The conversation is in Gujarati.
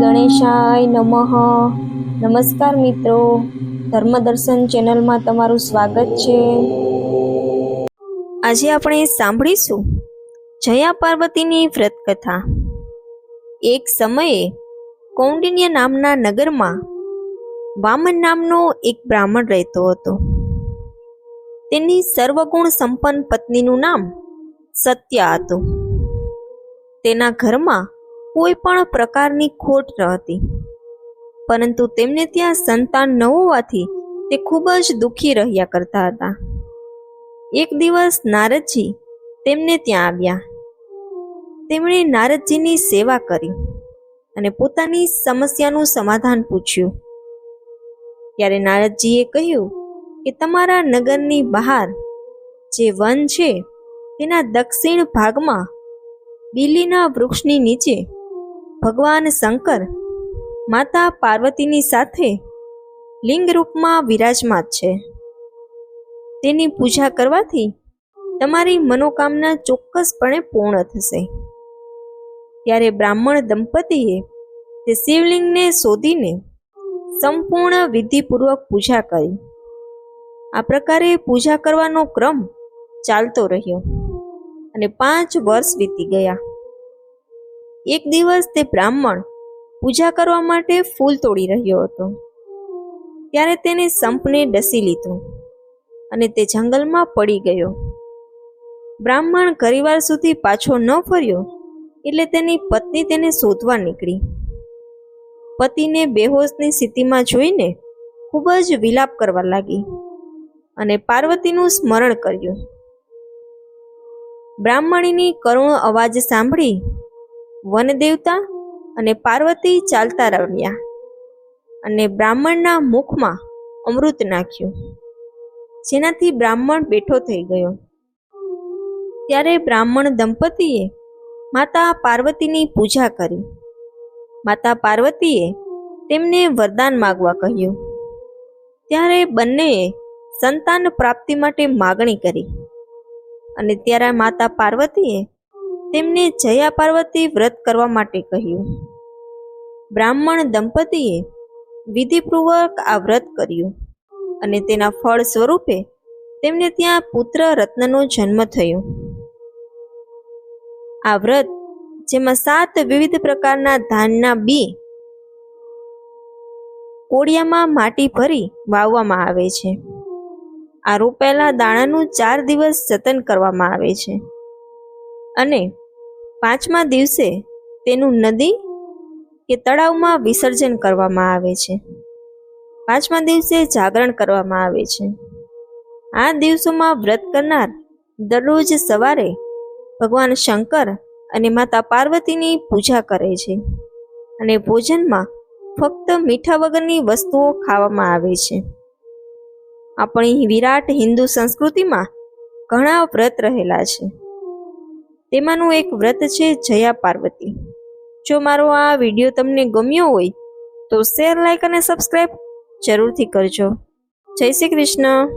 ગણેશાય નમઃ. નમસ્કાર મિત્રો. ધર્મદર્શન ચેનલમાં તમારું સ્વાગત છે. આજે આપણે સાંભળીશું જયા પાર્વતીની વ્રત કથા એક સમયે કૌંડિન્ય નામના નગરમાં વામન નામનો એક બ્રાહ્મણ રહેતો હતો. તેની સર્વગુણ સંપન્ન પત્નીનું નામ સત્યા હતું. તેના ઘરમાં કોઈ પણ પ્રકારની ખોટ હતી. પરંતુ તેમને ત્યાં સંતાન ન હોવાથી તે ખૂબ જ દુઃખી રહ્યા કરતા હતા. એક દિવસ નારદજી તેમને ત્યાં આવ્યા. તેમણે નારદજીની સેવા કરી અને પોતાની સમસ્યાનું સમાધાન પૂછ્યું. ત્યારે નારદજીએ કહ્યું કે તમારા નગરની બહાર જે વન છે, તેના દક્ષિણ ભાગમાં બીલીના વૃક્ષની નીચે ભગવાન શંકર માતા પાર્વતીની સાથે લિંગ રૂપમાં વિરાજમાન છે. તેની પૂજા કરવાથી તમારી મનોકામના ચોક્કસપણે પૂર્ણ થશે. ત્યારે બ્રાહ્મણ દંપતીએ તે શિવલિંગને શોધીને સંપૂર્ણ વિધિપૂર્વક પૂજા કરી. આ પ્રકારે પૂજા કરવાનો ક્રમ ચાલતો રહ્યો અને પાંચ વર્ષ વીતી ગયા. એક દિવસ તે બ્રાહ્મણ પૂજા કરવા માટે ફૂલ તોડી રહ્યો હતો. ત્યારે તેને સંપને ડસી લીધું અને તે જંગલમાં પડી ગયો. બ્રાહ્મણ ઘણીવાર સુધી પાછો ન ફર્યો એટલે તેની પત્ની તેને શોધવા નીકળી. પતિને બેહોશની સ્થિતિમાં જોઈને ખૂબ જ વિલાપ કરવા લાગી અને પાર્વતીનું સ્મરણ કર્યું. બ્રાહ્મણીની કરુણ અવાજ સાંભળી વનદેવતા અને પાર્વતી ચાલતા રમ્યા અને બ્રાહ્મણના મુખમાં અમૃત નાખ્યું, જેનાથી બ્રાહ્મણ બેઠો થઈ ગયો. ત્યારે બ્રાહ્મણ દંપતીએ માતા પાર્વતીની પૂજા કરી. માતા પાર્વતીએ તેમને વરદાન માગવા કહ્યું. ત્યારે બંનેએ સંતાન પ્રાપ્તિ માટે માગણી કરી અને ત્યારે માતા પાર્વતીએ તેમને જયા પાર્વતી વ્રત કરવા માટે કહ્યું. બ્રાહ્મણ દંપતીએ વિધિપૂર્વક આ વ્રત કર્યું અને તેના ફળ સ્વરૂપે તેમને ત્યાં પુત્ર રત્નનો જન્મ થયો. આ વ્રત, જેમાં સાત વિવિધ પ્રકારના ધાનના બી કોડિયામાં માટી ભરી વાવવામાં આવે છે. આ રોપાયેલા દાણાનું ચાર દિવસ જતન કરવામાં આવે છે. અને પાંચમા દિવસે તેનું નદી કે તળાવમાં વિસર્જન કરવામાં આવે છે. પાંચમા દિવસે જાગરણ કરવામાં આવે છે. આ દિવસોમાં વ્રત કરનાર દરરોજ સવારે ભગવાન શંકર અને માતા પાર્વતીની પૂજા કરે છે અને ભોજનમાં ફક્ત મીઠા વગરની વસ્તુઓ ખાવામાં આવે છે. આપણી વિરાટ હિન્દુ સંસ્કૃતિમાં ઘણા વ્રત રહેલા છે. તેમાંનું એક વ્રત છે જયા પાર્વતી. જો મારો આ વીડિયો તમને ગમ્યો હોય, તો શેર લાઈક અને સબસ્ક્રાઈબ જરૂરથી કરજો. જય શ્રી કૃષ્ણ.